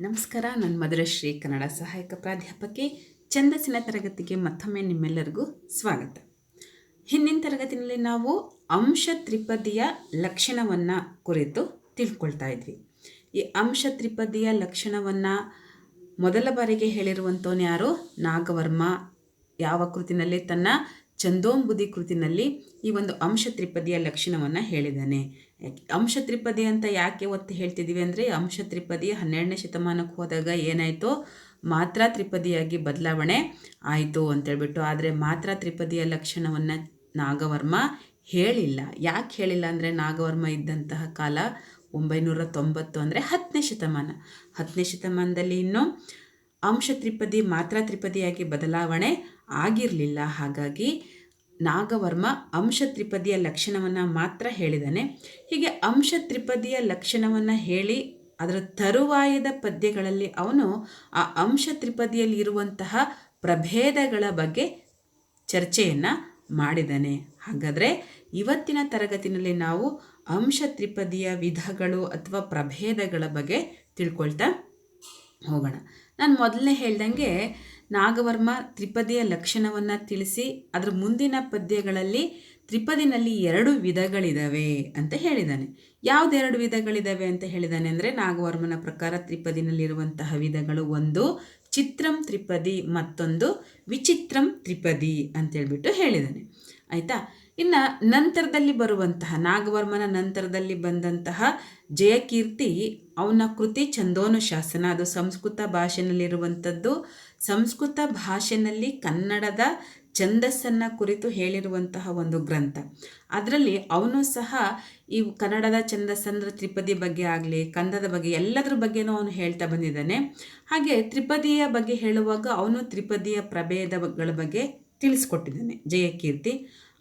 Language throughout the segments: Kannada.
ನಮಸ್ಕಾರ ನನ್ನ ಮಧುರಶ್ರೀ ಕನ್ನಡ ಸಹಾಯಕ ಪ್ರಾಧ್ಯಾಪಕಿ ಛಂದಸ್ಸಿನ ತರಗತಿಗೆ ಮತ್ತೊಮ್ಮೆ ನಿಮ್ಮೆಲ್ಲರಿಗೂ ಸ್ವಾಗತ. ಹಿಂದಿನ ತರಗತಿಯಲ್ಲಿ ನಾವು ಅಂಶ ತ್ರಿಪದಿಯ ಲಕ್ಷಣವನ್ನು ಕುರಿತು ತಿಳ್ಕೊಳ್ತಾ ಇದ್ವಿ. ಈ ಅಂಶ ತ್ರಿಪದಿಯ ಲಕ್ಷಣವನ್ನು ಮೊದಲ ಬಾರಿಗೆ ಹೇಳಿರುವಂಥವನು ಯಾರು? ನಾಗವರ್ಮ. ಯಾವ ಕೃತಿನಲ್ಲಿ ತನ್ನ ಚಂದೋಂಬುದಿ ಕೃತಿನಲ್ಲಿ ಈ ಒಂದು ಅಂಶ ತ್ರಿಪದಿಯ ಲಕ್ಷಣವನ್ನು ಹೇಳಿದ್ದಾನೆ. ಅಂಶ ತ್ರಿಪದಿ ಅಂತ ಯಾಕೆ ಒತ್ತು ಹೇಳ್ತಿದ್ದೀವಿ ಅಂದರೆ, ಅಂಶ ತ್ರಿಪದಿ ಹನ್ನೆರಡನೇ ಶತಮಾನಕ್ಕೆ ಹೋದಾಗ ಏನಾಯಿತು, ಮಾತ್ರ ತ್ರಿಪದಿಯಾಗಿ ಬದಲಾವಣೆ ಆಯಿತು ಅಂತೇಳ್ಬಿಟ್ಟು ಆದರೆ ಮಾತ್ರ ತ್ರಿಪದಿಯ ಲಕ್ಷಣವನ್ನು ನಾಗವರ್ಮ ಹೇಳಿಲ್ಲ. ಯಾಕೆ ಹೇಳಿಲ್ಲ ಅಂದರೆ, ನಾಗವರ್ಮ ಇದ್ದಂತಹ ಕಾಲ ಒಂಬೈನೂರ ತೊಂಬತ್ತು ಅಂದರೆ ಹತ್ತನೇ ಶತಮಾನ. ಹತ್ತನೇ ಶತಮಾನದಲ್ಲಿ ಇನ್ನೂ ಅಂಶ ತ್ರಿಪದಿ ಮಾತ್ರ ತ್ರಿಪದಿಯಾಗಿ ಬದಲಾವಣೆ ಆಗಿರಲಿಲ್ಲ. ಹಾಗಾಗಿ ನಾಗವರ್ಮ ಅಂಶ ತ್ರಿಪದಿಯ ಲಕ್ಷಣವನ್ನು ಮಾತ್ರ ಹೇಳಿದಾನೆ. ಹೀಗೆ ಅಂಶ ತ್ರಿಪದಿಯ ಲಕ್ಷಣವನ್ನು ಹೇಳಿ ಅದರ ತರುವಾಯದ ಪದ್ಯಗಳಲ್ಲಿ ಅವನು ಆ ಅಂಶ ತ್ರಿಪದಿಯಲ್ಲಿ ಇರುವಂತಹ ಪ್ರಭೇದಗಳ ಬಗ್ಗೆ ಚರ್ಚೆಯನ್ನು ಮಾಡಿದ್ದಾನೆ ಹಾಗಾದರೆ ಇವತ್ತಿನ ತರಗತಿನಲ್ಲಿ ನಾವು ಅಂಶ ತ್ರಿಪದಿಯ ವಿಧಗಳು ಅಥವಾ ಪ್ರಭೇದಗಳ ಬಗ್ಗೆ ತಿಳ್ಕೊಳ್ತಾ ಹೋಗೋಣ. ನಾನು ಮೊದಲನೇ ಹೇಳ್ದಂಗೆ ನಾಗವರ್ಮ ತ್ರಿಪದಿಯ ಲಕ್ಷಣವನ್ನು ತಿಳಿಸಿ ಅದರ ಮುಂದಿನ ಪದ್ಯಗಳಲ್ಲಿ ತ್ರಿಪದಿನಲ್ಲಿ ಎರಡು ವಿಧಗಳಿದ್ದಾವೆ ಅಂತ ಹೇಳಿದ್ದಾನೆ ಯಾವುದೆರಡು ವಿಧಗಳಿದ್ದಾವೆ ಅಂತ ಹೇಳಿದ್ದಾನೆ ಅಂದರೆ ನಾಗವರ್ಮನ ಪ್ರಕಾರ ತ್ರಿಪದಿನಲ್ಲಿರುವಂತಹ ವಿಧಗಳು ಒಂದು, ಚಿತ್ರಂ ತ್ರಿಪದಿ ಮತ್ತೊಂದು, ವಿಚಿತ್ರಂ ತ್ರಿಪದಿ ಅಂತೇಳ್ಬಿಟ್ಟು ಹೇಳಿದ್ದಾನೆ ಆಯಿತಾ? ಇನ್ನು ನಂತರದಲ್ಲಿ ಬರುವಂತಹ ನಾಗವರ್ಮನ ನಂತರದಲ್ಲಿ ಬಂದಂತಹ ಜಯಕೀರ್ತಿ ಅವನ ಕೃತಿ ಚಂದೋನು ಶಾಸನ. ಅದು ಸಂಸ್ಕೃತ ಭಾಷೆನಲ್ಲಿರುವಂಥದ್ದು. ಸಂಸ್ಕೃತ ಭಾಷೆನಲ್ಲಿ ಕನ್ನಡದ ಛಂದಸ್ಸನ್ನು ಕುರಿತು ಹೇಳಿರುವಂತಹ ಒಂದು ಗ್ರಂಥ. ಅದರಲ್ಲಿ ಅವನು ಸಹ ಈ ಕನ್ನಡದ ಛಂದಸ್ಸಂದ್ರ ತ್ರಿಪದಿ ಬಗ್ಗೆ ಆಗಲಿ ಕಂದದ ಬಗ್ಗೆ, ಎಲ್ಲದರ ಬಗ್ಗೆನೂ ಅವನು ಹೇಳ್ತಾ ಬಂದಿದ್ದಾನೆ. ಹಾಗೆ ತ್ರಿಪದಿಯ ಬಗ್ಗೆ ಹೇಳುವಾಗ ಅವನು ತ್ರಿಪದಿಯ ಪ್ರಭೇದಗಳ ಬಗ್ಗೆ ತಿಳಿಸ್ಕೊಟ್ಟಿದ್ದಾನೆ, ಜಯಕೀರ್ತಿ.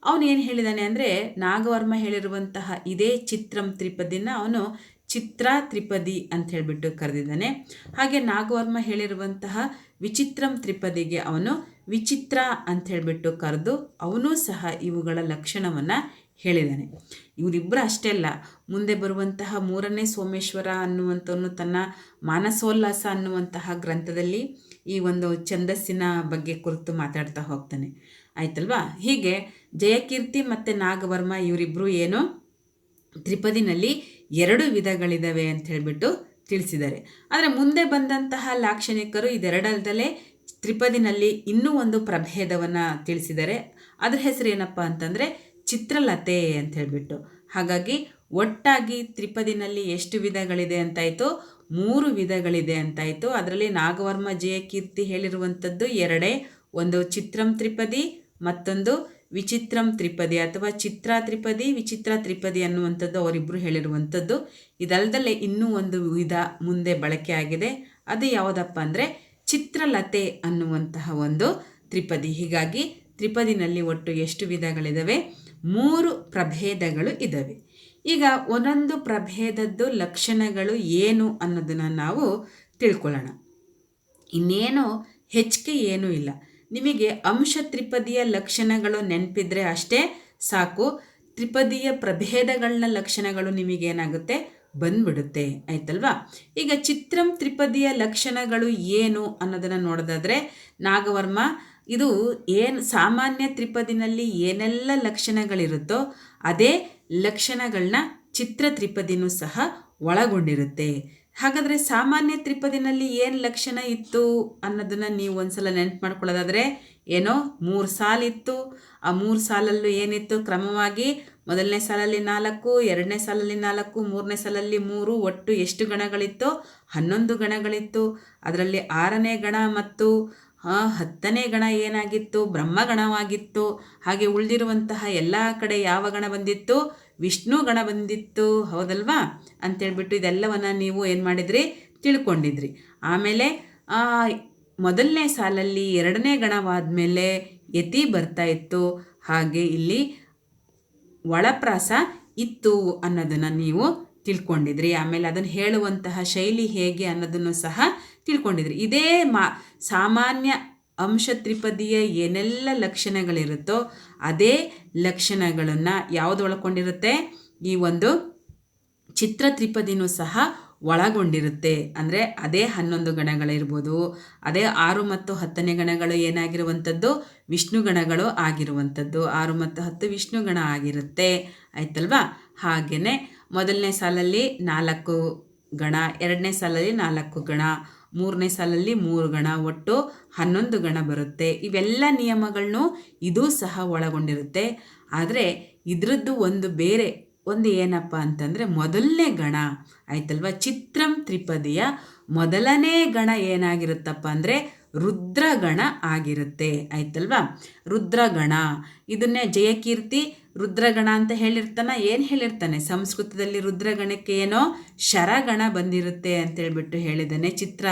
ಅವನು ಏನು ಹೇಳಿದ್ದಾನೆ ಅಂದರೆ, ನಾಗವರ್ಮ ಹೇಳಿರುವಂತಹ ಇದೇ ಚಿತ್ರಂ ತ್ರಿಪದಿನ ಅವನು ಚಿತ್ರ ತ್ರಿಪದಿ ಅಂತ ಹೇಳಿಬಿಟ್ಟು ಕರೆದಿದ್ದಾನೆ. ಹಾಗೆ ನಾಗವರ್ಮ ಹೇಳಿರುವಂತಹ ವಿಚಿತ್ರಂ ತ್ರಿಪದಿಗೆ ಅವನು ವಿಚಿತ್ರ ಅಂತ ಹೇಳಿಬಿಟ್ಟು ಕರೆದು ಅವನೂ ಸಹ ಇವುಗಳ ಲಕ್ಷಣವನ್ನು ಹೇಳಿದ್ದಾನೆ ಇವರಿಬ್ಬರು ಅಷ್ಟೇ ಅಲ್ಲ, ಮುಂದೆ ಬರುವಂತಹ ಮೂರನೇ ಸೋಮೇಶ್ವರ ಅನ್ನುವಂಥವನು ತನ್ನ ಮಾನಸೋಲ್ಲಾಸ ಅನ್ನುವಂತಹ ಗ್ರಂಥದಲ್ಲಿ ಈ ಒಂದು ಛಂದಸ್ಸಿನ ಬಗ್ಗೆ ಕುರಿತು ಮಾತಾಡ್ತಾ ಹೋಗ್ತಾನೆ. ಆಯ್ತಲ್ವಾ? ಹೀಗೆ ಜಯಕೀರ್ತಿ ಮತ್ತು ನಾಗವರ್ಮ ಇವರಿಬ್ಬರು ಏನು ತ್ರಿಪದಿನಲ್ಲಿ ಎರಡು ವಿಧಗಳಿದ್ದಾವೆ ಅಂತ ಹೇಳಿಬಿಟ್ಟು ತಿಳಿಸಿದ್ದಾರೆ. ಆದರೆ ಮುಂದೆ ಬಂದಂತಹ ಲಾಕ್ಷಣಿಕರು ಇದೆರಡಲ್ದಲೇ ತ್ರಿಪದಿನಲ್ಲಿ ಇನ್ನೂ ಒಂದು ಪ್ರಭೇದವನ್ನು ತಿಳಿಸಿದ್ದಾರೆ. ಅದ್ರ ಹೆಸರು ಏನಪ್ಪ ಅಂತಂದರೆ ಚಿತ್ರಲತೆ ಅಂತ ಹೇಳಿಬಿಟ್ಟು. ಹಾಗಾಗಿ ಒಟ್ಟಾಗಿ ತ್ರಿಪದಿನಲ್ಲಿ ಎಷ್ಟು ವಿಧಗಳಿದೆ ಅಂತಾಯಿತು ಮೂರು ವಿಧಗಳಿದೆ ಅಂತಾಯಿತು. ಅದರಲ್ಲಿ ನಾಗವರ್ಮ ಜಯಕೀರ್ತಿ ಹೇಳಿರುವಂಥದ್ದು ಎರಡೇ. ಒಂದು ಚಿತ್ರಂ ತ್ರಿಪದಿ, ಮತ್ತೊಂದು ವಿಚಿತ್ರಂ ತ್ರಿಪದಿ ಅಥವಾ ಚಿತ್ರ ತ್ರಿಪದಿ, ವಿಚಿತ್ರ ತ್ರಿಪದಿ ಅನ್ನುವಂಥದ್ದು ಅವರಿಬ್ಬರು ಹೇಳಿರುವಂಥದ್ದು. ಇದಲ್ದಲ್ಲೇ ಇನ್ನೂ ಒಂದು ವಿಧ ಮುಂದೆ ಬಳಕೆ ಆಗಿದೆ. ಅದು ಯಾವುದಪ್ಪ ಅಂದರೆ ಚಿತ್ರಲತೆ ಅನ್ನುವಂತಹ ಒಂದು ತ್ರಿಪದಿ. ಹೀಗಾಗಿ ತ್ರಿಪದಿನಲ್ಲಿ ಒಟ್ಟು ಎಷ್ಟು ವಿಧಗಳಿದ್ದಾವೆ ಮೂರು ಪ್ರಭೇದಗಳು ಇದ್ದಾವೆ ಈಗ ಒಂದೊಂದು ಪ್ರಭೇದದ್ದು ಲಕ್ಷಣಗಳು ಏನು ಅನ್ನೋದನ್ನು ನಾವು ತಿಳ್ಕೊಳ್ಳೋಣ. ಇನ್ನೇನು ಹೆಚ್ಚಿಗೆ ಏನೂ ಇಲ್ಲ. ನಿಮಗೆ ಅಂಶ ತ್ರಿಪದಿಯ ಲಕ್ಷಣಗಳು ನೆನಪಿದ್ರೆ ಅಷ್ಟೇ ಸಾಕು. ತ್ರಿಪದಿಯ ಪ್ರಭೇದಗಳನ್ನ ಲಕ್ಷಣಗಳು ನಿಮಗೇನಾಗುತ್ತೆ? ಬಂದ್ಬಿಡುತ್ತೆ. ಆಯ್ತಲ್ವಾ? ಈಗ ಚಿತ್ರಂ ತ್ರಿಪದಿಯ ಲಕ್ಷಣಗಳು ಏನು ಅನ್ನೋದನ್ನು ನೋಡೋದಾದರೆ ನಾಗವರ್ಮ, ಇದು ಏನು ಸಾಮಾನ್ಯ ತ್ರಿಪದಿನಲ್ಲಿ ಏನೆಲ್ಲ ಲಕ್ಷಣಗಳಿರುತ್ತೋ ಅದೇ ಲಕ್ಷಣಗಳನ್ನ ಚಿತ್ರ ತ್ರಿಪದಿನೂ ಸಹ ಒಳಗೊಂಡಿರುತ್ತೆ. ಹಾಗಾದರೆ ಸಾಮಾನ್ಯ ತ್ರಿಪದಿನಲ್ಲಿ ಏನು ಲಕ್ಷಣ ಇತ್ತು ಅನ್ನೋದನ್ನು ನೀವು ಒಂದ್ಸಲ ನೆನಪು ಮಾಡ್ಕೊಳ್ಳೋದಾದರೆ, ಏನೋ ಮೂರು ಸಾಲಿತ್ತು ಆ ಮೂರು ಸಾಲಲ್ಲೂ ಏನಿತ್ತು? ಕ್ರಮವಾಗಿ ಮೊದಲನೇ ಸಾಲಲ್ಲಿ ನಾಲ್ಕು, ಎರಡನೇ ಸಾಲಲ್ಲಿ ನಾಲ್ಕು, ಮೂರನೇ ಸಾಲಲ್ಲಿ ಮೂರು, ಒಟ್ಟು ಎಷ್ಟು ಗಣಗಳಿತ್ತು ಹನ್ನೊಂದು ಗಣಗಳಿತ್ತು. ಅದರಲ್ಲಿ ಆರನೇ ಗಣ ಮತ್ತು ಹತ್ತನೇ ಗಣ ಏನಾಗಿತ್ತು? ಬ್ರಹ್ಮಗಣವಾಗಿತ್ತು. ಹಾಗೆ ಉಳಿದಿರುವಂತಹ ಎಲ್ಲ ಕಡೆ ಯಾವ ಗಣ ಬಂದಿತ್ತು? ವಿಷ್ಣು ಗಣ ಬಂದಿತ್ತು. ಹೌದಲ್ವಾ? ಅಂತೇಳ್ಬಿಟ್ಟು ಇದೆಲ್ಲವನ್ನು ನೀವು ಏನು ಮಾಡಿದ್ರಿ? ತಿಳ್ಕೊಂಡಿದ್ರಿ. ಆಮೇಲೆ ಮೊದಲನೇ ಸಾಲಲ್ಲಿ ಎರಡನೇ ಗಣವಾದ ಮೇಲೆ ಯತಿ ಬರ್ತಾ ಇತ್ತು. ಹಾಗೆ ಇಲ್ಲಿ ಒಳಪ್ರಾಸ ಇತ್ತು ಅನ್ನೋದನ್ನು ನೀವು ತಿಳ್ಕೊಂಡಿದ್ರಿ. ಆಮೇಲೆ ಅದನ್ನು ಹೇಳುವಂತಹ ಶೈಲಿ ಹೇಗೆ ಅನ್ನೋದನ್ನು ಸಹ ತಿಳ್ಕೊಂಡಿದ್ರಿ. ಇದೇ ಮಾ, ಸಾಮಾನ್ಯ ಅಂಶ ತ್ರಿಪದಿಯ ಏನೆಲ್ಲ ಲಕ್ಷಣಗಳಿರುತ್ತೋ ಅದೇ ಲಕ್ಷಣಗಳನ್ನು ಯಾವುದು ಒಳಗೊಂಡಿರುತ್ತೆ ಈ ಒಂದು ಚಿತ್ರ ತ್ರಿಪದಿನೂ ಸಹ ಒಳಗೊಂಡಿರುತ್ತೆ. ಅಂದರೆ ಅದೇ ಹನ್ನೊಂದು ಗಣಗಳಿರ್ಬೋದು, ಅದೇ ಆರು ಮತ್ತು ಹತ್ತನೇ ಗಣಗಳು ಏನಾಗಿರುವಂಥದ್ದು? ವಿಷ್ಣು ಗಣಗಳು ಆಗಿರುವಂಥದ್ದು. ಆರು ಮತ್ತು ಹತ್ತು ವಿಷ್ಣು ಗಣ ಆಗಿರುತ್ತೆ. ಆಯ್ತಲ್ವಾ? ಹಾಗೆಯೇ ಮೊದಲನೇ ಸಾಲಲ್ಲಿ ನಾಲ್ಕು ಗಣ, ಎರಡನೇ ಸಾಲಲ್ಲಿ ನಾಲ್ಕು ಗಣ, ಮೂರನೇ ಸಾಲಲ್ಲಿ ಮೂರು ಗಣ, ಒಟ್ಟು ಹನ್ನೊಂದು ಗಣ ಬರುತ್ತೆ. ಇವೆಲ್ಲ ನಿಯಮಗಳನ್ನು ಇದೂ ಸಹ ಒಳಗೊಂಡಿರುತ್ತೆ. ಆದರೆ ಇದರದ್ದು ಒಂದು ಬೇರೆ, ಒಂದು ಏನಪ್ಪ ಅಂತಂದರೆ ಮೊದಲನೇ ಗಣ, ಆಯ್ತಲ್ವ? ಚಿತ್ರಂ ತ್ರಿಪದಿಯ ಮೊದಲನೇ ಗಣ ಏನಾಗಿರುತ್ತಪ್ಪ ಅಂದರೆ ರುದ್ರಗಣ ಆಗಿರುತ್ತೆ, ಆಯ್ತಲ್ವಾ? ರುದ್ರಗಣ, ಇದನ್ನೇ ಜಯಕೀರ್ತಿ ರುದ್ರಗಣ ಅಂತ ಹೇಳಿರ್ತಾನ, ಏನು ಹೇಳಿರ್ತಾನೆ? ಸಂಸ್ಕೃತದಲ್ಲಿ ರುದ್ರಗಣಕ್ಕೆ ಏನೋ ಶರಗಣ ಬಂದಿರುತ್ತೆ ಅಂತೇಳ್ಬಿಟ್ಟು ಹೇಳಿದ್ದಾನೆ. ಚಿತ್ರ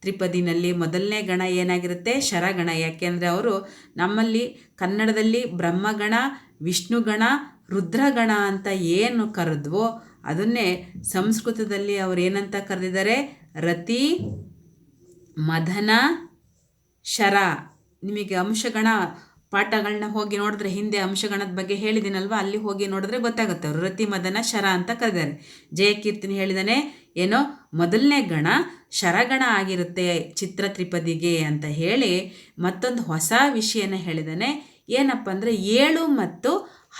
ತ್ರಿಪದಿನಲ್ಲಿ ಮೊದಲನೇ ಗಣ ಏನಾಗಿರುತ್ತೆ? ಶರಗಣ. ಯಾಕೆಂದರೆ ಅವರು ನಮ್ಮಲ್ಲಿ ಕನ್ನಡದಲ್ಲಿ ಬ್ರಹ್ಮಗಣ, ವಿಷ್ಣುಗಣ, ರುದ್ರಗಣ ಅಂತ ಏನು ಕರೆದ್ವೋ ಅದನ್ನೇ ಸಂಸ್ಕೃತದಲ್ಲಿ ಅವ್ರು ಏನಂತ ಕರೆದಿದ್ದಾರೆ? ರತಿ ಮದನ ಶರ. ನಿಮಗೆ ಅಂಶಗಣ ಪಾಠಗಳನ್ನ ಹೋಗಿ ನೋಡಿದ್ರೆ ಹಿಂದೆ ಅಂಶಗಣದ ಬಗ್ಗೆ ಹೇಳಿದ್ದೀನಲ್ವ ಅಲ್ಲಿ ಹೋಗಿ ನೋಡಿದ್ರೆ ಗೊತ್ತಾಗುತ್ತೆ. ಅವರು ರತಿ ಮದನ ಶರ ಅಂತ ಕರೆದಾರೆ ಜಯಕೀರ್ತಿನಿ ಹೇಳಿದಾನೆ, ಏನೋ ಮೊದಲನೇ ಗಣ ಶರಗಣ ಆಗಿರುತ್ತೆ ಚಿತ್ರ ತ್ರಿಪದಿಗೆ ಅಂತ ಹೇಳಿ ಮತ್ತೊಂದು ಹೊಸ ವಿಷಯನ ಹೇಳಿದಾನೆ. ಏನಪ್ಪ ಅಂದರೆ ಏಳು ಮತ್ತು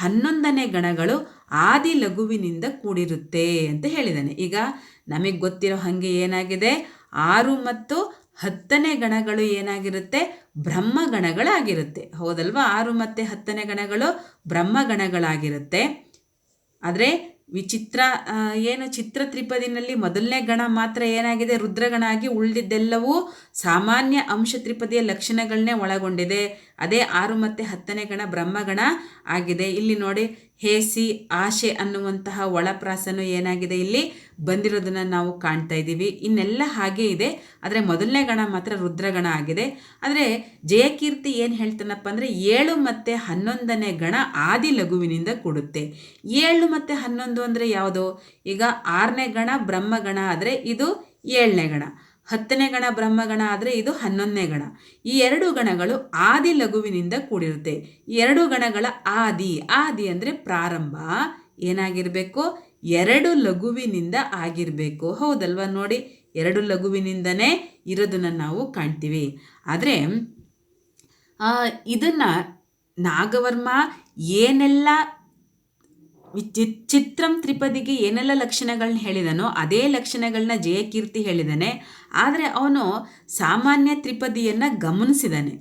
ಹನ್ನೊಂದನೇ ಗಣಗಳು ಆದಿ ಲಘುವಿನಿಂದ ಕೂಡಿರುತ್ತೆ ಅಂತ ಹೇಳಿದ್ದಾನೆ ಈಗ ನಮಗೆ ಗೊತ್ತಿರೋ ಹಾಗೆ ಏನಾಗಿದೆ? ಆರು ಮತ್ತು ಹತ್ತನೇ ಗಣಗಳು ಏನಾಗಿರುತ್ತೆ? ಬ್ರಹ್ಮಗಣಗಳಾಗಿರುತ್ತೆ. ಹೌದಲ್ವಾ? ಆರು ಮತ್ತು ಹತ್ತನೇ ಗಣಗಳು ಬ್ರಹ್ಮಗಣಗಳಾಗಿರುತ್ತೆ. ಆದರೆ ವಿಚಿತ್ರ ಏನು ಚಿತ್ರ ತ್ರಿಪದಿನಲ್ಲಿ ಮೊದಲನೇ ಗಣ ಮಾತ್ರ ಏನಾಗಿದೆ? ರುದ್ರಗಣ ಆಗಿ ಉಳಿದಿದ್ದೆಲ್ಲವೂ ಸಾಮಾನ್ಯ ಅಂಶ ತ್ರಿಪದಿಯ ಲಕ್ಷಣಗಳನ್ನೇ ಒಳಗೊಂಡಿದೆ. ಅದೇ ಆರು ಮತ್ತು ಹತ್ತನೇ ಗಣ ಬ್ರಹ್ಮಗಣ ಆಗಿದೆ. ಇಲ್ಲಿ ನೋಡಿ ಹೇಸಿ ಆಶೆ ಅನ್ನುವಂತಹ ಒಳಪ್ರಾಸನು ಏನಾಗಿದೆ ಇಲ್ಲಿ? ಬಂದಿರೋದನ್ನು ನಾವು ಕಾಣ್ತಾ ಇದ್ದೀವಿ. ಇನ್ನೆಲ್ಲ ಹಾಗೆ ಇದೆ. ಆದರೆ ಮೊದಲನೇ ಗಣ ಮಾತ್ರ ರುದ್ರಗಣ ಆಗಿದೆ. ಆದರೆ ಜಯಕೀರ್ತಿ ಏನು ಹೇಳ್ತಾನಪ್ಪ ಅಂದರೆ ಏಳು ಮತ್ತು ಹನ್ನೊಂದನೇ ಗಣ ಆದಿ ಲಘುವಿನಿಂದ ಕೊಡುತ್ತೆ. ಏಳು ಮತ್ತು ಹನ್ನೊಂದು ಅಂದರೆ ಯಾವುದು? ಈಗ ಆರನೇ ಗಣ ಬ್ರಹ್ಮಗಣ ಆದರೆ ಇದು ಏಳನೇ ಗಣ. ಹತ್ತನೇ ಗಣ, ಬ್ರಹ್ಮಗಣ ಆದರೆ ಇದು ಹನ್ನೊಂದನೇ ಗಣ. ಈ ಎರಡು ಗಣಗಳು ಆದಿ ಲಘುವಿನಿಂದ ಕೂಡಿರುತ್ತೆ. ಈ ಎರಡು ಗಣಗಳ ಆದಿ ಆದಿ ಅಂದರೆ ಪ್ರಾರಂಭ, ಏನಾಗಿರಬೇಕು? ಎರಡು ಲಘುವಿನಿಂದ ಆಗಿರಬೇಕು. ಹೌದಲ್ವಾ ನೋಡಿ? ಎರಡು ಲಘುವಿನಿಂದನೇ ಇರೋದನ್ನು ನಾವು ಕಾಣ್ತೀವಿ. ಆದರೆ ಇದನ್ನು ನಾಗವರ್ಮ ಏನೆಲ್ಲ ಚಿತ್ರಂ ತ್ರಿಪದಿಗೆ ಏನೆಲ್ಲ ಲಕ್ಷಣಗಳನ್ನ ಹೇಳಿದನೋ, ಅದೇ ಲಕ್ಷಣಗಳನ್ನ ಜಯಕೀರ್ತಿ ಹೇಳಿದಾನೆ. ಆದರೆ ಅವನು ಸಾಮಾನ್ಯ ತ್ರಿಪದಿಯನ್ನು ಗಮನಿಸಿದಾನೆ.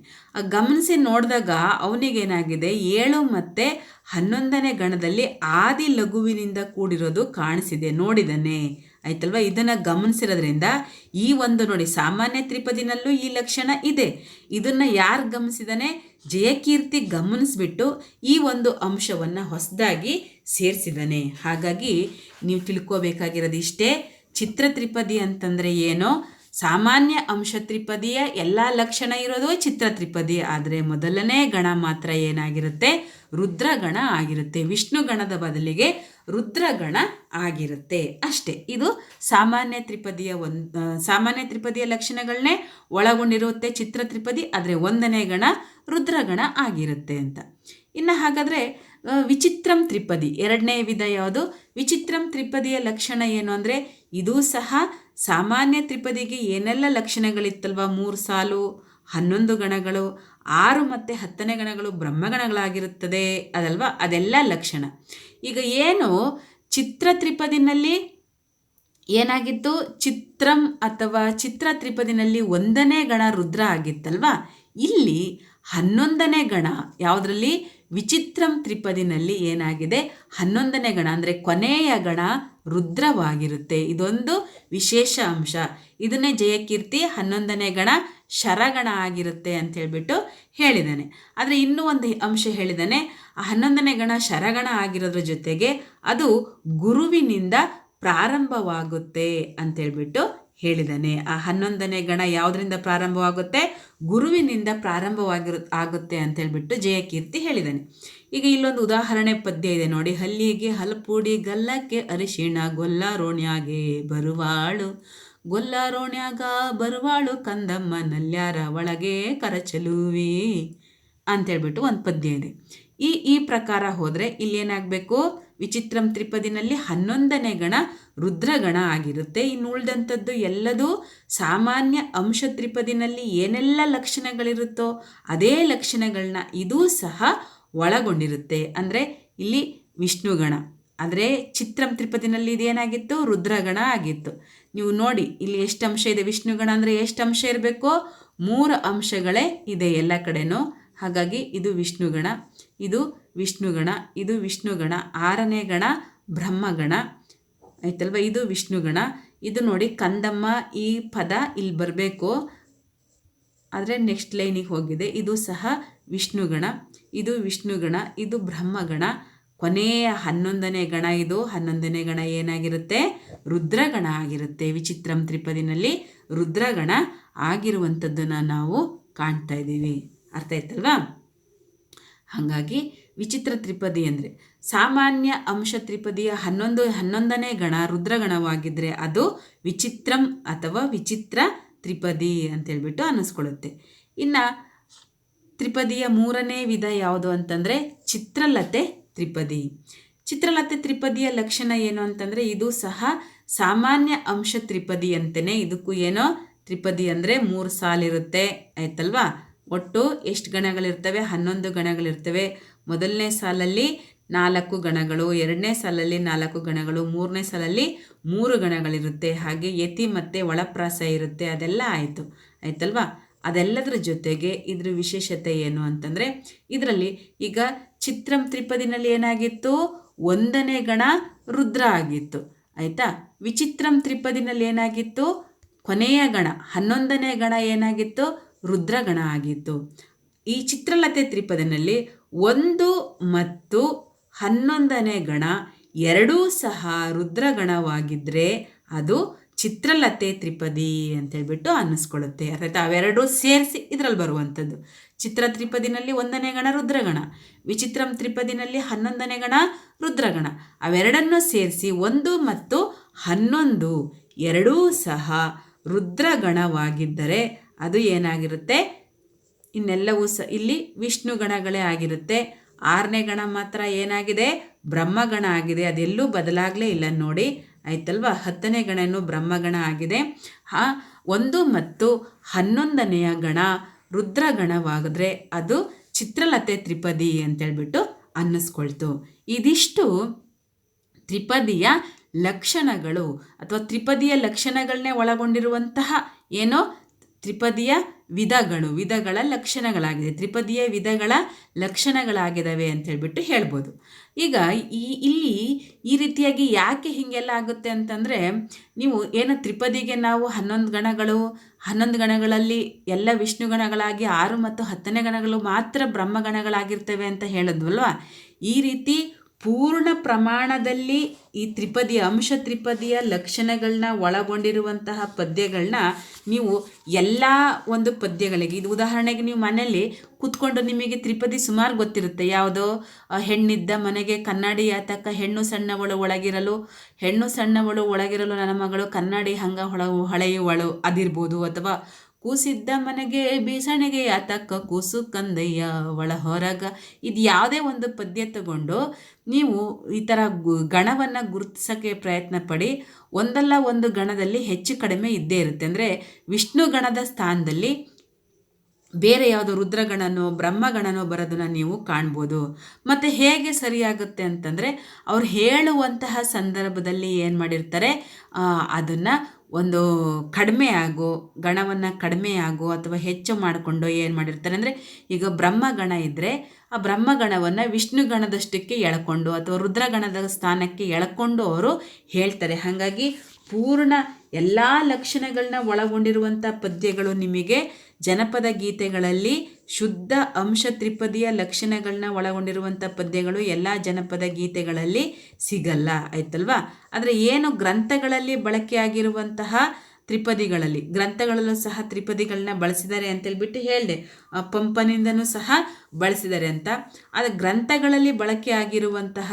ಗಮನಿಸಿ ನೋಡಿದಾಗ ಅವನಿಗೇನಾಗಿದೆ? ಏಳು ಮತ್ತು ಹನ್ನೊಂದನೇ ಗಣದಲ್ಲಿ ಆದಿ ಲಘುವಿನಿಂದ ಕೂಡಿರೋದು ಕಾಣಿಸಿದೆ. ನೋಡಿದಾನೆ. ಆಯ್ತಲ್ವ? ಇದನ್ನು ಗಮನಿಸಿರೋದ್ರಿಂದ ಈ ಒಂದು ನೋಡಿ, ಸಾಮಾನ್ಯ ತ್ರಿಪದಿನಲ್ಲೂ ಈ ಲಕ್ಷಣ ಇದೆ. ಇದನ್ನು ಯಾರು ಗಮನಿಸಿದಾನೆ? ಜಯಕೀರ್ತಿ ಗಮನಿಸ್ಬಿಟ್ಟು ಈ ಒಂದು ಅಂಶವನ್ನು ಹೊಸದಾಗಿ ಸೇರಿಸಿದ್ದಾನೆ ಹಾಗಾಗಿ ನೀವು ತಿಳ್ಕೋಬೇಕಾಗಿರೋದು ಇಷ್ಟೇ ಚಿತ್ರ ತ್ರಿಪದಿ ಅಂತಂದರೆ ಏನೋ? ಸಾಮಾನ್ಯ ಅಂಶ ತ್ರಿಪದಿಯ ಎಲ್ಲ ಲಕ್ಷಣ ಇರೋದು ಚಿತ್ರ ತ್ರಿಪದಿ ಆದರೆ ಮೊದಲನೇ ಗಣ ಮಾತ್ರ ಏನಾಗಿರುತ್ತೆ? ರುದ್ರಗಣ ಆಗಿರುತ್ತೆ. ವಿಷ್ಣು ಗಣದ ಬದಲಿಗೆ ರುದ್ರಗಣ ಆಗಿರುತ್ತೆ. ಅಷ್ಟೇ. ಇದು ಸಾಮಾನ್ಯ ತ್ರಿಪದಿಯ ಒಂದು ಸಾಮಾನ್ಯ ತ್ರಿಪದಿಯ ಲಕ್ಷಣಗಳನ್ನೇ ಒಳಗೊಂಡಿರುತ್ತೆ ಚಿತ್ರ ತ್ರಿಪದಿ ಆದರೆ ಒಂದನೇ ಗಣ ರುದ್ರಗಣ ಆಗಿರುತ್ತೆ ಅಂತ. ಇನ್ನು ಹಾಗಾದರೆ ವಿಚಿತ್ರಂ ತ್ರಿಪದಿ. ಎರಡನೇ ವಿಧ ಯಾವುದು? ವಿಚಿತ್ರಂ ತ್ರಿಪದಿಯ ಲಕ್ಷಣ ಏನು ಅಂದರೆ, ಇದೂ ಸಹ ಸಾಮಾನ್ಯ ತ್ರಿಪದಿಗೆ ಏನೆಲ್ಲ ಲಕ್ಷಣಗಳಿತ್ತಲ್ವ? ಮೂರು ಸಾಲು, ಹನ್ನೊಂದು ಗಣಗಳು, ಆರು ಮತ್ತು ಹತ್ತನೇ ಗಣಗಳು ಬ್ರಹ್ಮಗಣಗಳಾಗಿರುತ್ತದೆ. ಅದಲ್ವಾ? ಅದೆಲ್ಲ ಲಕ್ಷಣ. ಈಗ ಏನು? ಚಿತ್ರ ತ್ರಿಪದಿನಲ್ಲಿ ಏನಾಗಿತ್ತು? ಚಿತ್ರಂ ಅಥವಾ ಚಿತ್ರ ತ್ರಿಪದಿನಲ್ಲಿ ಒಂದನೇ ಗಣ ರುದ್ರ ಆಗಿತ್ತಲ್ವಾ? ಇಲ್ಲಿ ಹನ್ನೊಂದನೇ ಗಣ, ಯಾವುದರಲ್ಲಿ? ವಿಚಿತ್ರಂ ತ್ರಿಪದಿನಲ್ಲಿ ಏನಾಗಿದೆ? ಹನ್ನೊಂದನೇ ಗಣ, ಅಂದರೆ ಕೊನೆಯ ಗಣ ರುದ್ರವಾಗಿರುತ್ತೆ. ಇದೊಂದು ವಿಶೇಷ ಅಂಶ. ಇದನ್ನೇ ಜಯಕೀರ್ತಿ ಹನ್ನೊಂದನೇ ಗಣ ಶರಗಣ ಆಗಿರುತ್ತೆ ಅಂತ ಹೇಳಿಬಿಟ್ಟು ಹೇಳಿದ್ದಾನೆ ಆದರೆ ಇನ್ನೂ ಒಂದು ಅಂಶ ಹೇಳಿದ್ದಾನೆ ಆ ಹನ್ನೊಂದನೇ ಗಣ ಶರಗಣ ಆಗಿರೋದ್ರ ಜೊತೆಗೆ ಅದು ಗುರುವಿನಿಂದ ಪ್ರಾರಂಭವಾಗುತ್ತೆ ಅಂತೇಳ್ಬಿಟ್ಟು ಹೇಳಿದ್ದಾನೆ ಆ ಹನ್ನೊಂದನೇ ಗಣ ಯಾವುದರಿಂದ ಪ್ರಾರಂಭವಾಗುತ್ತೆ? ಗುರುವಿನಿಂದ ಪ್ರಾರಂಭವಾಗಿರು, ಆಗುತ್ತೆ ಅಂತೇಳ್ಬಿಟ್ಟು ಜಯಕೀರ್ತಿ ಹೇಳಿದ್ದಾನೆ ಈಗ ಇಲ್ಲೊಂದು ಉದಾಹರಣೆ ಪದ್ಯ ಇದೆ ನೋಡಿ. ಹಲ್ಲಿಗೆ ಹಲ್ಪುಡಿ ಗಲ್ಲಕ್ಕೆ ಅರಿಶಿಣ ಗೊಲ್ಲಾರೋಣ್ಯಾಗೆ ಬರುವಾಳು. ಗೊಲ್ಲಾರೋಣ್ಯಾಗ ಬರುವಾಳು ಕಂದಮ್ಮ ನಲ್ಯಾರ ಒಳಗೆ ಕರಚಲುವಿ ಅಂತೇಳ್ಬಿಟ್ಟು ಒಂದು ಪದ್ಯ ಇದೆ. ಈ ಈ ಪ್ರಕಾರ ಹೋದರೆ ಇಲ್ಲಿ ಏನಾಗಬೇಕು ವಿಚಿತ್ರಂ ತ್ರಿಪದಿನಲ್ಲಿ ಹನ್ನೊಂದನೇ ಗಣ ರುದ್ರಗಣ ಆಗಿರುತ್ತೆ. ಇನ್ನು ಉಳಿದಂಥದ್ದು ಎಲ್ಲದೂ ಸಾಮಾನ್ಯ ಅಂಶ ತ್ರಿಪದಿನಲ್ಲಿ ಏನೆಲ್ಲ ಲಕ್ಷಣಗಳಿರುತ್ತೋ ಅದೇ ಲಕ್ಷಣಗಳನ್ನ ಇದೂ ಸಹ ಒಳಗೊಂಡಿರುತ್ತೆ. ಅಂದರೆ ಇಲ್ಲಿ ವಿಷ್ಣುಗಣ. ಆದರೆ ಚಿತ್ರಂ ತ್ರಿಪದಿನಲ್ಲಿ ಇದೇನಾಗಿತ್ತು? ರುದ್ರಗಣ ಆಗಿತ್ತು. ನೀವು ನೋಡಿ, ಇಲ್ಲಿ ಎಷ್ಟು ಅಂಶ ಇದೆ ವಿಷ್ಣುಗಣ ಅಂದರೆ ಎಷ್ಟು ಅಂಶ ಇರಬೇಕು? ಮೂರು ಅಂಶಗಳೇ ಇದೆ ಎಲ್ಲ ಕಡೆನೂ. ಹಾಗಾಗಿ ಇದು ವಿಷ್ಣುಗಣ ಇದು ವಿಷ್ಣುಗಣ ಇದು ವಿಷ್ಣುಗಣ. ಆರನೇ ಗಣ, ಬ್ರಹ್ಮಗಣ. ಆಯ್ತಲ್ವ? ಇದು ವಿಷ್ಣುಗಣ. ಇದು ನೋಡಿ ಕಂದಮ್ಮ ಈ ಪದ ಇಲ್ಲಿ ಬರಬೇಕು. ಆದರೆ ನೆಕ್ಸ್ಟ್ ಲೈನಿಗೆ ಹೋಗಿದೆ. ಇದು ಸಹ ವಿಷ್ಣುಗಣ. ಇದು ವಿಷ್ಣುಗಣ ಇದು ಬ್ರಹ್ಮಗಣ ಕೊನೆಯ ಹನ್ನೊಂದನೇ ಗಣ ಇದು. ಹನ್ನೊಂದನೇ ಗಣ ಏನಾಗಿರುತ್ತೆ? ರುದ್ರಗಣ ಆಗಿರುತ್ತೆ. ವಿಚಿತ್ರಂ ತ್ರಿಪದಿನಲ್ಲಿ ರುದ್ರಗಣ ಆಗಿರುವಂಥದ್ದನ್ನು ನಾವು ಕಾಣ್ತಾ ಇದ್ದೀವಿ. ಅರ್ಥ ಆಯ್ತಲ್ವಾ? ಹಾಗಾಗಿ ವಿಚಿತ್ರ ತ್ರಿಪದಿ ಅಂದರೆ ಸಾಮಾನ್ಯ ಅಂಶ ತ್ರಿಪದಿಯ ಹನ್ನೊಂದು, ಹನ್ನೊಂದನೇ ಗಣ ರುದ್ರಗಣವಾಗಿದ್ದರೆ ಅದು ವಿಚಿತ್ರಂ ಅಥವಾ ವಿಚಿತ್ರ ತ್ರಿಪದಿ ಅಂತೇಳ್ಬಿಟ್ಟು ಅನ್ನಿಸ್ಕೊಳ್ಳುತ್ತೆ ಇನ್ನು ತ್ರಿಪದಿಯ ಮೂರನೇ ವಿಧ ಯಾವುದು ಅಂತಂದರೆ ಚಿತ್ರಲತೆ ತ್ರಿಪದಿ. ಚಿತ್ರಲತೆ ತ್ರಿಪದಿಯ ಲಕ್ಷಣ ಏನು ಅಂತಂದರೆ ಇದು ಸಹ ಸಾಮಾನ್ಯ ಅಂಶ ತ್ರಿಪದಿ ಅಂತಲೇ ಇದಕ್ಕೂ ಏನೋ ತ್ರಿಪದಿ ಅಂದರೆ ಮೂರು ಸಾಲಿರುತ್ತೆ ಆಯ್ತಲ್ವಾ? ಒಟ್ಟು ಎಷ್ಟು ಗಣಗಳಿರ್ತವೆ? ಹನ್ನೊಂದು ಗಣಗಳಿರ್ತವೆ. ಮೊದಲನೇ ಸಾಲಲ್ಲಿ ನಾಲ್ಕು ಗಣಗಳು, ಎರಡನೇ ಸಾಲಲ್ಲಿ ನಾಲ್ಕು ಗಣಗಳು, ಮೂರನೇ ಸಾಲಲ್ಲಿ ಮೂರು ಗಣಗಳಿರುತ್ತೆ. ಹಾಗೆ ಯತಿ ಮತ್ತು ಒಳಪ್ರಾಸ ಇರುತ್ತೆ, ಅದೆಲ್ಲ ಆಯಿತು, ಆಯ್ತಲ್ವಾ? ಅದೆಲ್ಲದರ ಜೊತೆಗೆ ಇದ್ರ ವಿಶೇಷತೆ ಏನು ಅಂತಂದರೆ ಇದರಲ್ಲಿ ಈಗ ಚಿತ್ರಂ ತ್ರಿಪದಿನಲ್ಲಿ ಏನಾಗಿತ್ತು? ಒಂದನೇ ಗಣ ರುದ್ರ ಆಗಿತ್ತು. ಆಯಿತಾ? ವಿಚಿತ್ರಂ ತ್ರಿಪದಿನಲ್ಲಿ ಏನಾಗಿತ್ತು? ಕೊನೆಯ ಗಣ, ಹನ್ನೊಂದನೇ ಗಣ ಏನಾಗಿತ್ತು? ರುದ್ರಗಣ ಆಗಿತ್ತು. ಈ ಚಿತ್ರಲತೆ ತ್ರಿಪದಿನಲ್ಲಿ ಒಂದು ಮತ್ತು ಹನ್ನೊಂದನೇ ಗಣ ಎರಡೂ ಸಹ ರುದ್ರಗಣವಾಗಿದ್ದರೆ ಅದು ಚಿತ್ರಲತೆ ತ್ರಿಪದಿ ಅಂತ ಹೇಳ್ಬಿಟ್ಟು ಅನ್ನಿಸ್ಕೊಳ್ಳುತ್ತೆ ಅರ್ಥಾಯ್ತು ಅವೆರಡೂ ಸೇರಿಸಿ ಇದರಲ್ಲಿ ಬರುವಂಥದ್ದು. ಚಿತ್ರ ತ್ರಿಪದಿನಲ್ಲಿ ಒಂದನೇ ಗಣ ರುದ್ರಗಣ. ವಿಚಿತ್ರಂ ತ್ರಿಪದಿನಲ್ಲಿ ಹನ್ನೊಂದನೇ ಗಣ ರುದ್ರಗಣ. ಅವೆರಡನ್ನು ಸೇರಿಸಿ ಒಂದು ಮತ್ತು ಹನ್ನೊಂದು ಎರಡೂ ಸಹ ರುದ್ರಗಣವಾಗಿದ್ದರೆ ಅದು ಏನಾಗಿರುತ್ತೆ? ಇನ್ನೆಲ್ಲವೂ ಸ, ಇಲ್ಲಿ ವಿಷ್ಣು ಗಣಗಳೇ ಆಗಿರುತ್ತೆ. ಆರನೇ ಗಣ ಮಾತ್ರ ಏನಾಗಿದೆ? ಬ್ರಹ್ಮಗಣ ಆಗಿದೆ. ಅದೆಲ್ಲೂ ಬದಲಾಗಲೇ ಇಲ್ಲ ನೋಡಿ. ಆಯ್ತಲ್ವ? ಹತ್ತನೇ ಗಣನು ಬ್ರಹ್ಮಗಣ ಆಗಿದೆ. ಹಾ ಒಂದು ಮತ್ತು ಹನ್ನೊಂದನೆಯ ಗಣ ರುದ್ರಗಣವಾದರೆ ಅದು ಚಿತ್ರಲತೆ ತ್ರಿಪದಿ ಅಂತೇಳ್ಬಿಟ್ಟು ಅನ್ನಿಸ್ಕೊಳ್ತು. ಇದಿಷ್ಟು ತ್ರಿಪದಿಯ ಲಕ್ಷಣಗಳು ಅಥವಾ ತ್ರಿಪದಿಯ ಲಕ್ಷಣಗಳನ್ನೇ ಒಳಗೊಂಡಿರುವಂತಹ ಏನೋ ತ್ರಿಪದಿಯ ವಿಧಗಳು, ವಿಧಗಳ ಲಕ್ಷಣಗಳಾಗಿದೆ. ತ್ರಿಪದಿಯ ವಿಧಗಳ ಲಕ್ಷಣಗಳಾಗಿದ್ದಾವೆ ಅಂತ ಹೇಳ್ಬಿಟ್ಟು ಹೇಳ್ಬೋದು. ಈಗ ಈ, ಇಲ್ಲಿ ಈ ರೀತಿಯಾಗಿ ಯಾಕೆ ಹೀಗೆಲ್ಲ ಆಗುತ್ತೆ ಅಂತಂದರೆ, ನೀವು ಏನು ತ್ರಿಪದಿಗೆ ನಾವು ಹನ್ನೊಂದು ಗಣಗಳು, ಹನ್ನೊಂದು ಗಣಗಳಲ್ಲಿ ಎಲ್ಲ ವಿಷ್ಣು ಗಣಗಳಾಗಿ ಆರು ಮತ್ತು ಹತ್ತನೇ ಗಣಗಳು ಮಾತ್ರ ಬ್ರಹ್ಮಗಣಗಳಾಗಿರ್ತವೆ ಅಂತ ಹೇಳಿದ್ವಲ್ವ? ಈ ರೀತಿ ಪೂರ್ಣ ಪ್ರಮಾಣದಲ್ಲಿ ಈ ತ್ರಿಪದಿಯ ಅಂಶ ತ್ರಿಪದಿಯ ಲಕ್ಷಣಗಳನ್ನ ಒಳಗೊಂಡಿರುವಂತಹ ಪದ್ಯಗಳನ್ನ ನೀವು ಎಲ್ಲ ಒಂದು ಪದ್ಯಗಳಿಗೆ, ಇದು ಉದಾಹರಣೆಗೆ ನೀವು ಮನೆಯಲ್ಲಿ ಕೂತ್ಕೊಂಡು ನಿಮಗೆ ತ್ರಿಪದಿ ಸುಮಾರು ಗೊತ್ತಿರುತ್ತೆ. ಯಾವುದೋ ಹೆಣ್ಣಿದ್ದ ಮನೆಗೆ ಕನ್ನಡಿ ಆತಕ್ಕ ಹೆಣ್ಣು ಸಣ್ಣವಳು ಒಳಗಿರಲು, ಹೆಣ್ಣು ಸಣ್ಣವಳು ಒಳಗಿರಲು ನನ್ನ ಮಗಳು ಕನ್ನಡಿ ಹಂಗ ಹೊಳ, ಹೊಳೆಯುವಳು ಅದಿರ್ಬೋದು ಅಥವಾ ಕೂಸಿದ್ದ ಮನೆಗೆ, ಬೀಸಣಿಗೆ ಯಾತಕ್ಕ ಕೂಸು ಕಂದಯ್ಯ ಒಳ ಹೊರಗ ಇದು ಯಾವುದೇ ಒಂದು ಪದ್ಯ ತಗೊಂಡು ನೀವು ಈ ಥರ ಗಣವನ್ನು ಗುರುತಿಸೋಕ್ಕೆ ಪ್ರಯತ್ನ ಪಡಿ. ಒಂದಲ್ಲ ಒಂದು ಗಣದಲ್ಲಿ ಹೆಚ್ಚು ಕಡಿಮೆ ಇದ್ದೇ ಇರುತ್ತೆ. ಅಂದರೆ ವಿಷ್ಣು ಗಣದ ಸ್ಥಾನದಲ್ಲಿ ಬೇರೆ ಯಾವುದೋ ರುದ್ರಗಣನೋ, ಬ್ರಹ್ಮಗಣನೋ ಬರೋದನ್ನು ನೀವು ಕಾಣ್ಬೋದು. ಮತ್ತು ಹೇಗೆ ಸರಿಯಾಗುತ್ತೆ ಅಂತಂದರೆ ಅವ್ರು ಹೇಳುವಂತಹ ಸಂದರ್ಭದಲ್ಲಿ ಏನು ಮಾಡಿರ್ತಾರೆ ಅದನ್ನು ಒಂದು ಕಡಿಮೆ ಆಗೋ, ಗಣವನ್ನು ಕಡಿಮೆ ಆಗೋ ಅಥವಾ ಹೆಚ್ಚು ಮಾಡಿಕೊಂಡು ಏನು ಮಾಡಿರ್ತಾರೆ ಅಂದರೆ, ಈಗ ಬ್ರಹ್ಮಗಣ ಇದ್ದರೆ ಆ ಬ್ರಹ್ಮಗಣವನ್ನು ವಿಷ್ಣು ಗಣದಷ್ಟಕ್ಕೆ ಎಳ್ಕೊಂಡು ಅಥವಾ ರುದ್ರಗಣದ ಸ್ಥಾನಕ್ಕೆ ಎಳ್ಕೊಂಡು ಅವರು ಹೇಳ್ತಾರೆ. ಹಾಗಾಗಿ ಪೂರ್ಣ ಎಲ್ಲ ಲಕ್ಷಣಗಳನ್ನ ಒಳಗೊಂಡಿರುವಂಥ ಪದ್ಯಗಳು ನಿಮಗೆ ಜನಪದ ಗೀತೆಗಳಲ್ಲಿ ಶುದ್ಧ ಅಂಶ ತ್ರಿಪದಿಯ ಲಕ್ಷಣಗಳನ್ನ ಒಳಗೊಂಡಿರುವಂಥ ಪದ್ಯಗಳು ಎಲ್ಲ ಜನಪದ ಗೀತೆಗಳಲ್ಲಿ ಸಿಗಲ್ಲ, ಆಯ್ತಲ್ವಾ? ಆದರೆ ಏನು ಗ್ರಂಥಗಳಲ್ಲಿ ಬಳಕೆಯಾಗಿರುವಂತಹ ತ್ರಿಪದಿಗಳಲ್ಲಿ, ಗ್ರಂಥಗಳಲ್ಲೂ ಸಹ ತ್ರಿಪದಿಗಳನ್ನ ಬಳಸಿದ್ದಾರೆ ಅಂತೇಳ್ಬಿಟ್ಟು ಹೇಳಿದೆ. ಪಂಪನಿಂದನೂ ಸಹ ಬಳಸಿದ್ದಾರೆ ಅಂತ. ಆದರೆ ಗ್ರಂಥಗಳಲ್ಲಿ ಬಳಕೆಯಾಗಿರುವಂತಹ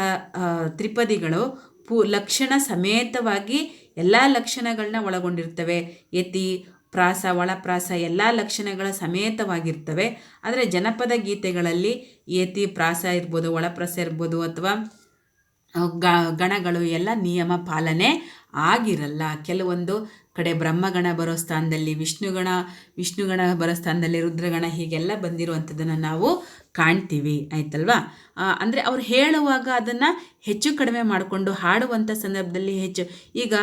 ತ್ರಿಪದಿಗಳು ಪು, ಲಕ್ಷಣ ಸಮೇತವಾಗಿ ಎಲ್ಲ ಲಕ್ಷಣಗಳನ್ನ ಒಳಗೊಂಡಿರ್ತವೆ. ಯತಿ, ಪ್ರಾಸ, ಒಳಪ್ರಾಸ ಎಲ್ಲ ಲಕ್ಷಣಗಳ ಸಮೇತವಾಗಿರ್ತವೆ. ಆದರೆ ಜನಪದ ಗೀತೆಗಳಲ್ಲಿ ಯತಿ, ಪ್ರಾಸ ಇರ್ಬೋದು, ಒಳಪ್ರಾಸ ಇರ್ಬೋದು ಅಥವಾ ಗ- ಗಣಗಳು ಎಲ್ಲ ನಿಯಮ ಪಾಲನೆ ಆಗಿರಲ್ಲ. ಕೆಲವೊಂದು ಕಡೆ ಬ್ರಹ್ಮಗಣ ಬರೋ ಸ್ಥಾನದಲ್ಲಿ ವಿಷ್ಣುಗಣ ವಿಷ್ಣುಗಣ ಬರೋ ಸ್ಥಾನದಲ್ಲಿ ರುದ್ರಗಣ ಹೀಗೆಲ್ಲ ಬಂದಿರುವಂಥದ್ದನ್ನು ನಾವು ಕಾಣ್ತೀವಿ. ಆಯ್ತಲ್ವಾ? ಅಂದರೆ ಅವ್ರು ಹೇಳುವಾಗ ಅದನ್ನು ಹೆಚ್ಚು ಕಡಿಮೆ ಮಾಡಿಕೊಂಡು ಹಾಡುವಂಥ ಸಂದರ್ಭದಲ್ಲಿ ಹೆಚ್ಚು ಈಗ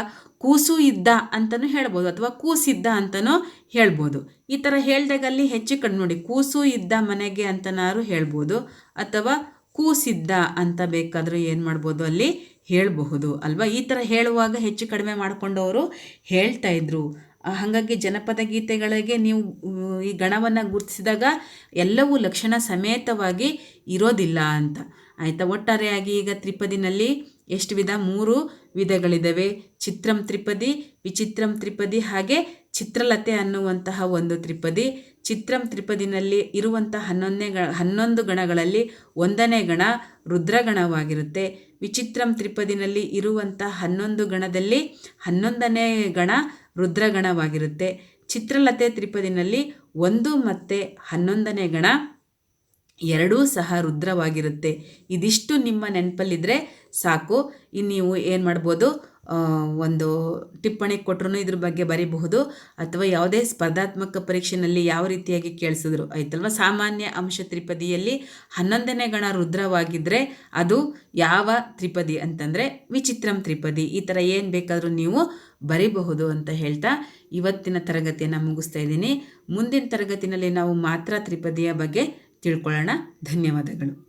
ಕೂಸು ಇದ್ದ ಅಂತಲೂ ಹೇಳ್ಬೋದು ಅಥವಾ ಕೂಸಿದ್ದ ಅಂತಲೂ ಹೇಳ್ಬೋದು. ಈ ಥರ ಹೇಳಿದಾಗ ಅಲ್ಲಿ ಹೆಚ್ಚು ಕಡಿಮೆ ನೋಡಿ, ಕೂಸು ಇದ್ದ ಮನೆಗೆ ಅಂತನಾರು ಹೇಳ್ಬೋದು ಅಥವಾ ಕೂಸಿದ್ದ ಅಂತ ಬೇಕಾದರೂ ಏನು ಮಾಡ್ಬೋದು ಅಲ್ಲಿ ಹೇಳಬಹುದು. ಅಲ್ವಾ? ಈ ಥರ ಹೇಳುವಾಗ ಹೆಚ್ಚು ಕಡಿಮೆ ಮಾಡಿಕೊಂಡು ಹೇಳ್ತಾ ಇದ್ರು. ಹಾಗಾಗಿ ಜನಪದ ಗೀತೆಗಳಿಗೆ ನೀವು ಈ ಗಣವನ್ನು ಗುರುತಿಸಿದಾಗ ಎಲ್ಲವೂ ಲಕ್ಷಣ ಸಮೇತವಾಗಿ ಇರೋದಿಲ್ಲ ಅಂತ. ಆಯಿತಾ? ಒಟ್ಟಾರೆಯಾಗಿ ಈಗ ತ್ರಿಪದಿನಲ್ಲಿ ಎಷ್ಟು ವಿಧ? ಮೂರು ವಿಧಗಳಿದ್ದಾವೆ ಚಿತ್ರಂ ತ್ರಿಪದಿ, ವಿಚಿತ್ರಂ ತ್ರಿಪದಿ ಹಾಗೆ ಚಿತ್ರಲತೆ ಅನ್ನುವಂತಹ ಒಂದು ತ್ರಿಪದಿ. ಚಿತ್ರಂ ತ್ರಿಪದಿನಲ್ಲಿ ಇರುವಂಥ ಹನ್ನೊಂದನೇ ಗಣ, ಹನ್ನೊಂದು ಗಣಗಳಲ್ಲಿ ಒಂದನೇ ಗಣ ರುದ್ರಗಣವಾಗಿರುತ್ತೆ. ವಿಚಿತ್ರಂ ತ್ರಿಪದಿನಲ್ಲಿ ಇರುವಂಥ ಹನ್ನೊಂದು ಗಣದಲ್ಲಿ ಹನ್ನೊಂದನೇ ಗಣ ರುದ್ರಗಣವಾಗಿರುತ್ತೆ. ಚಿತ್ರಲತೆ ತ್ರಿಪದಿನಲ್ಲಿ ಒಂದು ಮತ್ತು ಹನ್ನೊಂದನೇ ಗಣ ಎರಡೂ ಸಹ ರುದ್ರವಾಗಿರುತ್ತೆ. ಇದಿಷ್ಟು ನಿಮ್ಮ ನೆನಪಲ್ಲಿದ್ದರೆ ಸಾಕು. ಇನ್ನು ನೀವು ಏನು ಮಾಡ್ಬೋದು? ಒಂದು ಟಿಪ್ಪಣಿ ಕೊಟ್ಟರು ಇದ್ರ ಬಗ್ಗೆ ಬರೀಬಹುದು. ಅಥವಾ ಯಾವುದೇ ಸ್ಪರ್ಧಾತ್ಮಕ ಪರೀಕ್ಷೆನಲ್ಲಿ ಯಾವ ರೀತಿಯಾಗಿ ಕೇಳಿಸಿದ್ರು? ಆಯ್ತಲ್ವ? ಸಾಮಾನ್ಯ ಅಂಶ ತ್ರಿಪದಿಯಲ್ಲಿ ಹನ್ನೊಂದನೇ ಗಣ ರುದ್ರವಾಗಿದ್ದರೆ ಅದು ಯಾವ ತ್ರಿಪದಿ ಅಂತಂದರೆ ವಿಚಿತ್ರಂ ತ್ರಿಪದಿ. ಈ ಥರ ಏನು ಬೇಕಾದರೂ ನೀವು ಬರೀಬಹುದು ಅಂತ ಹೇಳ್ತಾ ಇವತ್ತಿನ ತರಗತಿಯನ್ನು ಮುಗಿಸ್ತಾ ಇದ್ದೀನಿ. ಮುಂದಿನ ತರಗತಿನಲ್ಲಿ ನಾವು ಮಾತ್ರ ತ್ರಿಪದಿಯ ಬಗ್ಗೆ ತಿಳ್ಕೊಳ್ಳೋಣ. ಧನ್ಯವಾದಗಳು.